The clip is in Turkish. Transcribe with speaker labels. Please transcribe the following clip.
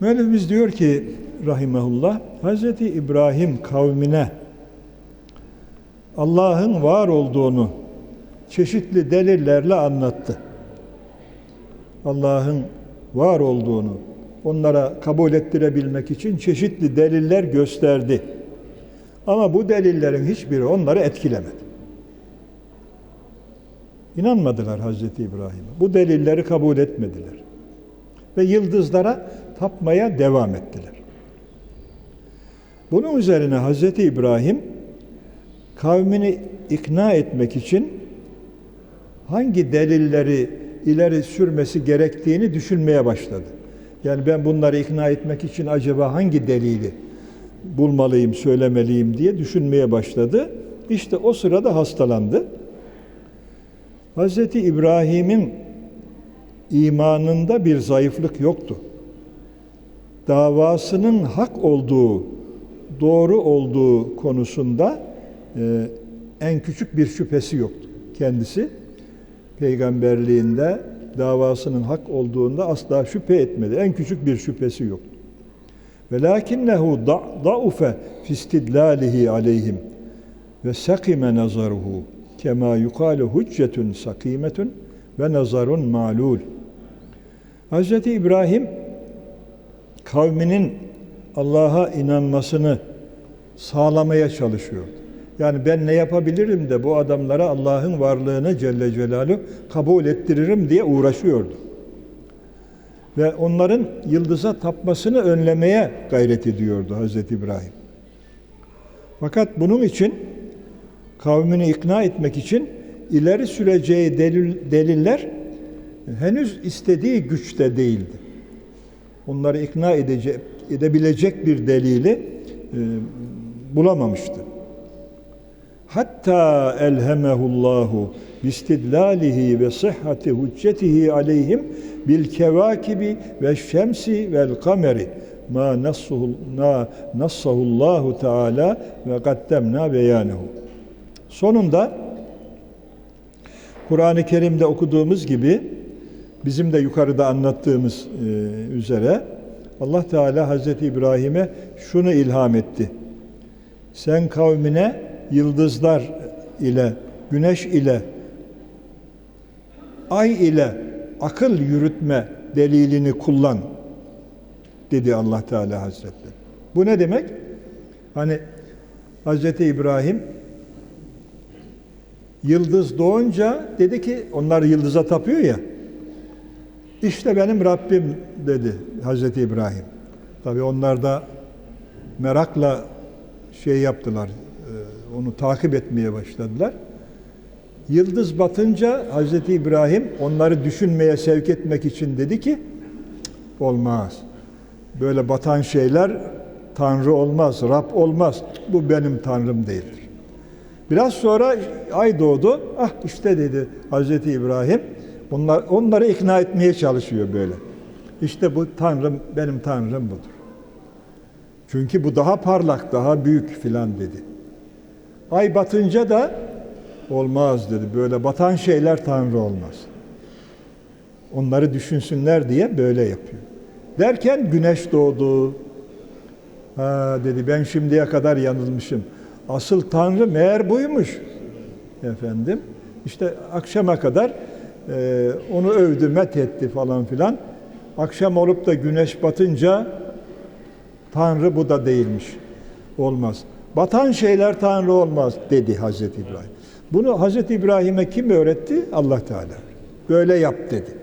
Speaker 1: Müellifimiz diyor ki rahimehullah Hz. İbrahim kavmine Allah'ın var olduğunu çeşitli delillerle anlattı. Allah'ın var olduğunu onlara kabul ettirebilmek için çeşitli deliller gösterdi. Ama bu delillerin hiçbiri onları etkilemedi. İnanmadılar Hazreti İbrahim'e. Bu delilleri kabul etmediler. Ve yıldızlara tapmaya devam ettiler. Bunun üzerine Hazreti İbrahim kavmini ikna etmek için hangi delilleri ileri sürmesi gerektiğini düşünmeye başladı. Yani ben bunları ikna etmek için acaba hangi delili bulmalıyım, söylemeliyim diye düşünmeye başladı. İşte o sırada hastalandı. Hz. İbrahim'in imanında bir zayıflık yoktu. Davasının hak olduğu, doğru olduğu konusunda e, en küçük bir şüphesi yoktu. Kendisi peygamberliğinde davasının hak olduğunda asla şüphe etmedi. En küçük bir şüphesi yoktu. Ve lakinnehu da'ufe fi istidlalihi aleyhim ve sakime nazaruhu kema yukalu hüccetun sakimetun ve nazarun malul. Hz. İbrahim kavminin Allah'a inanmasını sağlamaya çalışıyordu. Yani ben ne yapabilirim de bu adamlara Allah'ın varlığını Celle Celaluhu kabul ettiririm diye uğraşıyordu. Ve onların yıldıza tapmasını önlemeye gayret ediyordu Hz. İbrahim. Fakat bunun için kavmini ikna etmek için ileri süreceği delil, deliller henüz istediği güçte değildi. Onları ikna edecek, edebilecek bir delili e, bulamamıştı. Hatta elhemehullahu bistidlalihi ve sıhhati hüccetihi aleyhim bil kevakibi ve şemsi vel kameri ma nassahullahu teala ve kaddemna beyanehu. Sonunda Kur'an-ı Kerim'de okuduğumuz gibi bizim de yukarıda anlattığımız e, üzere Allah Teala Hazreti İbrahim'e şunu ilham etti. Sen kavmine yıldızlar ile, güneş ile, ay ile akıl yürütme delilini kullan dedi Allah Teala Hazretleri. Bu ne demek? Hani Hazreti İbrahim yıldız doğunca dedi ki onlar yıldıza tapıyor ya. İşte benim Rabbim dedi Hazreti İbrahim. Tabi onlar da merakla şey yaptılar, e, onu takip etmeye başladılar. Yıldız batınca Hazreti İbrahim onları düşünmeye sevk etmek için dedi ki olmaz. Böyle batan şeyler Tanrı olmaz, Rab olmaz. Bu benim Tanrım değildir. Biraz sonra ay doğdu. Ah işte dedi Hazreti İbrahim. Onlar, onları ikna etmeye çalışıyor böyle. İşte bu Tanrım, benim Tanrım budur. Çünkü bu daha parlak, daha büyük filan dedi. Ay batınca da olmaz dedi. Böyle batan şeyler Tanrı olmaz. Onları düşünsünler diye böyle yapıyor. Derken güneş doğdu. Ha dedi ben şimdiye kadar yanılmışım. Asıl Tanrı meğer buymuş. Efendim işte akşama kadar e, onu övdü, met etti falan filan. Akşam olup da güneş batınca Tanrı bu da değilmiş. Olmaz. Batan şeyler Tanrı olmaz dedi Hazreti İbrahim. Bunu Hazreti İbrahim'e kim öğretti? Allah Teala. Böyle yap dedi.